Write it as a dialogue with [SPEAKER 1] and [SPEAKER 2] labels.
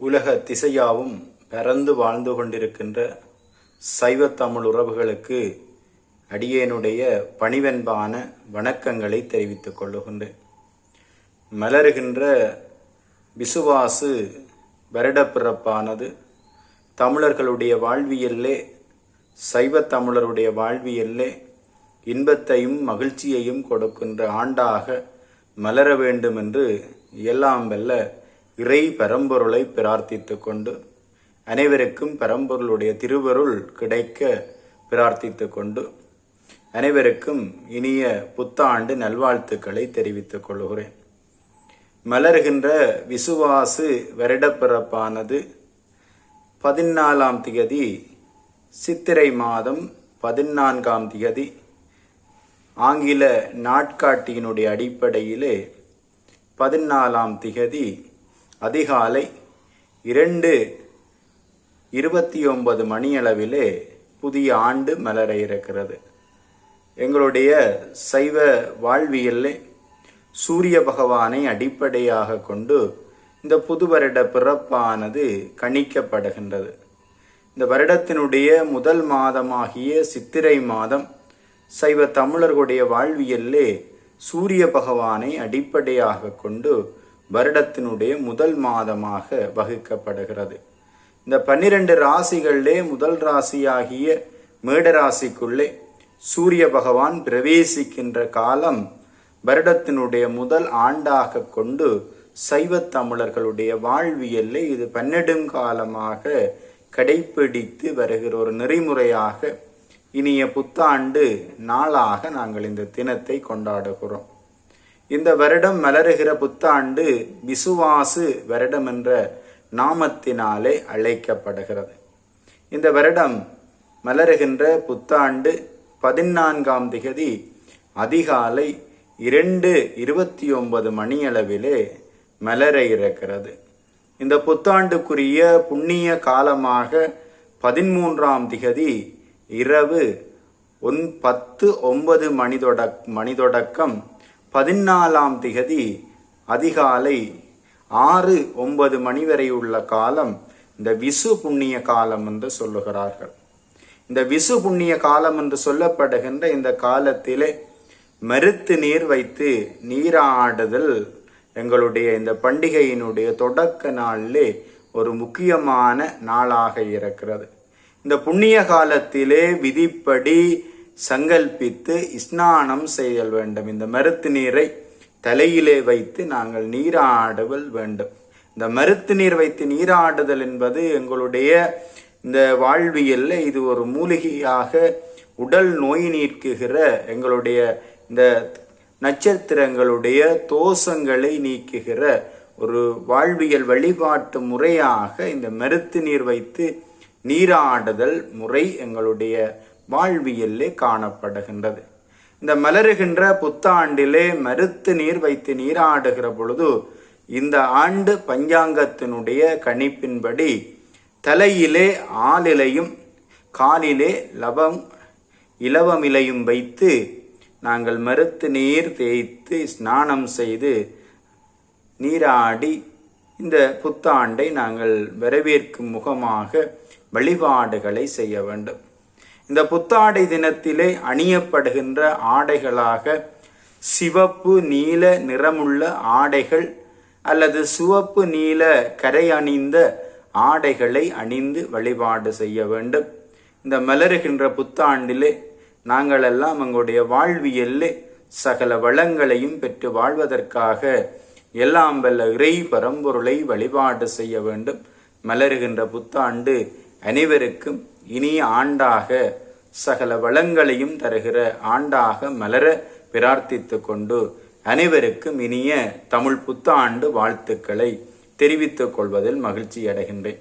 [SPEAKER 1] உலக திசையாவும் பிறந்து வாழ்ந்து கொண்டிருக்கின்ற சைவ தமிழ் உறவுகளுக்கு அடியேனுடைய பணிவென்பான வணக்கங்களை தெரிவித்துக் கொள்ளுகின்றேன். மலருகின்ற விசுவாசு வருடப்பிறப்பானது தமிழர்களுடைய வாழ்வியல்லே சைவ தமிழருடைய வாழ்வியல்லே இன்பத்தையும் மகிழ்ச்சியையும் கொடுக்கின்ற ஆண்டாக மலர வேண்டும் என்று எல்லாம் வெல்ல இறை பரம்பொருளை பிரார்த்தித்து கொண்டு அனைவருக்கும் பரம்பொருளுடைய திருவருள் கிடைக்க பிரார்த்தித்து கொண்டு அனைவருக்கும் இனிய புத்தாண்டு நல்வாழ்த்துக்களை தெரிவித்துக் கொள்கிறேன். மலர்கின்ற விசுவாசு வருடப்பிறப்பானது பதினாலாம் திகதி சித்திரை மாதம் பதினான்காம் திகதி ஆங்கில நாட்காட்டியினுடைய அடிப்படையிலே பதினாலாம் திகதி அதிகாலை இரண்டு இருபத்தி ஒன்பது மணியளவிலே புதிய ஆண்டு மலர இருக்கிறது. எங்களுடைய சைவ வாழ்வியல்லே சூரிய பகவானை அடிப்படையாக கொண்டு இந்த புது வருட பிறப்பானது கணிக்கப்படுகின்றது. இந்த வருடத்தினுடைய முதல் மாதமாகிய சித்திரை மாதம் சைவ தமிழர்களுடைய வாழ்வியல்லே சூரிய பகவானை அடிப்படையாக கொண்டு வருடத்தினுடைய முதல் மாதமாக வகுக்கப்படுகிறது. இந்த பன்னிரண்டு ராசிகளிலே முதல் ராசியாகிய மேடராசிக்குள்ளே சூரிய பகவான் பிரவேசிக்கின்ற காலம் வருடத்தினுடைய முதல் ஆண்டாக கொண்டு சைவ தமிழர்களுடைய வாழ்வியல்ல இது பன்னெடுங்காலமாக கடைப்பிடித்து வருகிற ஒரு நெறிமுறையாக இனிய புத்தாண்டு நாளாக நாங்கள் இந்த தினத்தை கொண்டாடுகிறோம். இந்த வருடம் மலருகிற புத்தாண்டு விசுவாசு வருடம் என்ற நாமத்தினாலே அழைக்கப்படுகிறது. இந்த வருடம் மலருகின்ற புத்தாண்டு பதினான்காம் திகதி அதிகாலை இரண்டு இருபத்தி ஒன்பது மணியளவிலே மலர இருக்கிறது இந்த புத்தாண்டுக்குரிய புண்ணிய காலமாக பதிமூன்றாம் திகதி இரவு ஒன் பத்து ஒன்பது மணி தொடக் மணி தொடக்கம் பதினாலாம் திகதி அதிகாலை ஆறு ஒன்பது மணி வரை உள்ள காலம் இந்த விசு புண்ணிய காலம் என்று சொல்லுகிறார்கள். இந்த விசு புண்ணிய காலம் என்று சொல்லப்படுகின்ற இந்த காலத்திலே மருத்து நீர் வைத்து நீராடுதல் எங்களுடைய இந்த பண்டிகையினுடைய தொடக்க நாளிலே ஒரு முக்கியமான நாளாக இருக்கிறது. இந்த புண்ணிய காலத்திலே விதிப்படி சங்கல்பித்து ஸ்நானம் செய்தல் வேண்டும். இந்த மருத்து நீரை தலையிலே வைத்து நாங்கள் நீராடுதல் வேண்டும். இந்த மருத்து நீர் வைத்து நீராடுதல் என்பது எங்களுடைய இந்த வாழ்வியல்ல இது ஒரு மூலிகையாக உடல் நோய் நீக்குகிற எங்களுடைய இந்த நட்சத்திரங்களுடைய தோஷங்களை நீக்குகிற ஒரு வாழ்வியல் வழிபாட்டு முறையாக இந்த மருத்து நீர் வைத்து நீராடுதல் முறை எங்களுடைய வாழ்வியல்லே காணப்படுகின்றது. இந்த மலருகின்ற புத்தாண்டிலே மருத்து நீர் வைத்து நீராடுகிற பொழுது இந்த ஆண்டு பஞ்சாங்கத்தினுடைய கணிப்பின்படி தலையிலே ஆளிலையும் காலிலே லவம் இலவமிலையும் வைத்து நாங்கள் மருத்து நீர் தேய்த்து ஸ்நானம் செய்து நீராடி இந்த புத்தாண்டை நாங்கள் வரவேற்கும் முகமாக வழிபாடுகளை செய்ய வேண்டும். இந்த புத்தாடை தினத்திலே அணியப்படுகின்ற ஆடைகளாக சிவப்பு நீல நிறமுள்ள ஆடைகள் அல்லது சிவப்பு நீல கரை அணிந்த ஆடைகளை அணிந்து வழிபாடு செய்ய வேண்டும். இந்த மலருகின்ற புத்தாண்டிலே நாங்கள் எல்லாம் எங்களுடைய வாழ்வியல்லே சகல வளங்களையும் பெற்று வாழ்வதற்காக எல்லாம் வல்ல இறை பரம்பொருளை வழிபாடு செய்ய வேண்டும். மலருகின்ற புத்தாண்டு அனைவருக்கும் இனிய ஆண்டாக சகல வளங்களையும் தருகிற ஆண்டாக மலர பிரார்த்தித்து கொண்டு அனைவருக்கும் இனிய தமிழ் புத்தாண்டு வாழ்த்துக்களை தெரிவித்துக் கொள்வதில் மகிழ்ச்சி அடைகின்றேன்.